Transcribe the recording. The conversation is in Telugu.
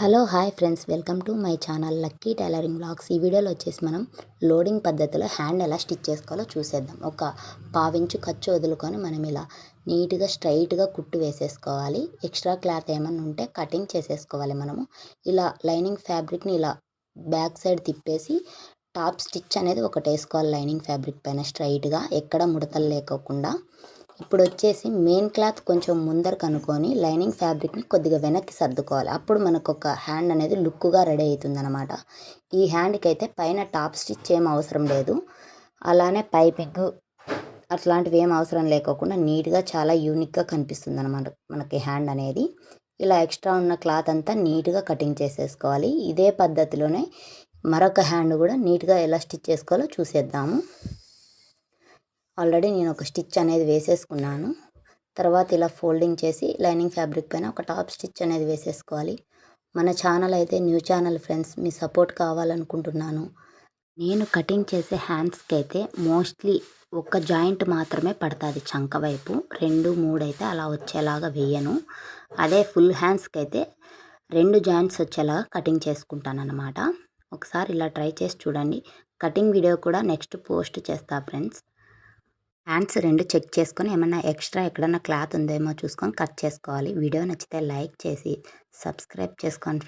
Hello hi friends. Welcome to my channel lucky tailoring blogs ఈ వీడియోలో వచ్చేసి మనం లోడింగ్ పద్ధతిలో హ్యాండ్ ఎలా స్టిచ్ చేసుకోవాలో చూసేద్దాం. ఒక పావించు ఖర్చు వదులుకొని మనం ఇలా నీట్గా స్ట్రైట్గా కుట్టు వేసేసుకోవాలి. ఎక్స్ట్రా క్లాత్ ఏమన్నా ఉంటే కటింగ్ చేసేసుకోవాలి మనము. ఇలా లైనింగ్ ఫ్యాబ్రిక్ని ఇలా బ్యాక్ సైడ్ తిప్పేసి టాప్ స్టిచ్ అనేది ఒకటి వేసుకోవాలి లైనింగ్ ఫ్యాబ్రిక్ పైన. స్ట్రైట్గా ఎక్కడ ముడతలు లేకోకుండా ఇప్పుడు వచ్చేసి మెయిన్ క్లాత్ కొంచెం ముందర కనుక్కొని లైనింగ్ ఫ్యాబ్రిక్ని కొద్దిగా వెనక్కి సర్దుకోవాలి. అప్పుడు మనకు ఒక హ్యాండ్ అనేది లుక్గా రెడీ అవుతుంది అనమాట ఈ హ్యాండ్కి అయితే పైన టాప్ స్టిచ్ ఏం అవసరం లేదు. అలానే పైపింగ్ అట్లాంటివి ఏం అవసరం లేకోకుండా నీట్గా చాలా యూనిక్గా కనిపిస్తుంది అనమాట మనకి హ్యాండ్ అనేది. ఇలా ఎక్స్ట్రా ఉన్న క్లాత్ అంతా నీట్గా కటింగ్ చేసేసుకోవాలి. ఇదే పద్ధతిలోనే మరొక హ్యాండ్ కూడా నీట్గా ఎలా స్టిచ్ చేసుకోవాలో చూసేద్దాము. ఆల్రెడీ నేను ఒక స్టిచ్ అనేది వేసేసుకున్నాను. తర్వాత ఇలా ఫోల్డింగ్ చేసి లైనింగ్ ఫ్యాబ్రిక్ పైన ఒక టాప్ స్టిచ్ అనేది వేసేసుకోవాలి. మన ఛానల్ అయితే న్యూ ఛానల్ ఫ్రెండ్స్ మీ సపోర్ట్ కావాలనుకుంటున్నాను. నేను కటింగ్ చేసే హ్యాండ్స్కి అయితే మోస్ట్లీ ఒక్క జాయింట్ మాత్రమే పడుతుంది చంక వైపు. రెండు మూడు అయితే అలా వచ్చేలాగా వేయను. అదే ఫుల్ హ్యాండ్స్కి అయితే రెండు జాయింట్స్ వచ్చేలాగా కటింగ్ చేసుకుంటాను అనమాట ఒకసారి ఇలా ట్రై చేసి చూడండి. కటింగ్ వీడియో కూడా నెక్స్ట్ పోస్ట్ చేస్తా ఫ్రెండ్స్. హ్యాండ్స్ రెండు చెక్ చేసుకొని ఏమన్నా ఎక్స్ట్రా ఎక్కడన్నా క్లాత్ ఉందేమో చూసుకొని కట్ చేసుకోవాలి. వీడియో నచ్చితే లైక్ చేసి సబ్స్క్రైబ్ చేసుకోండి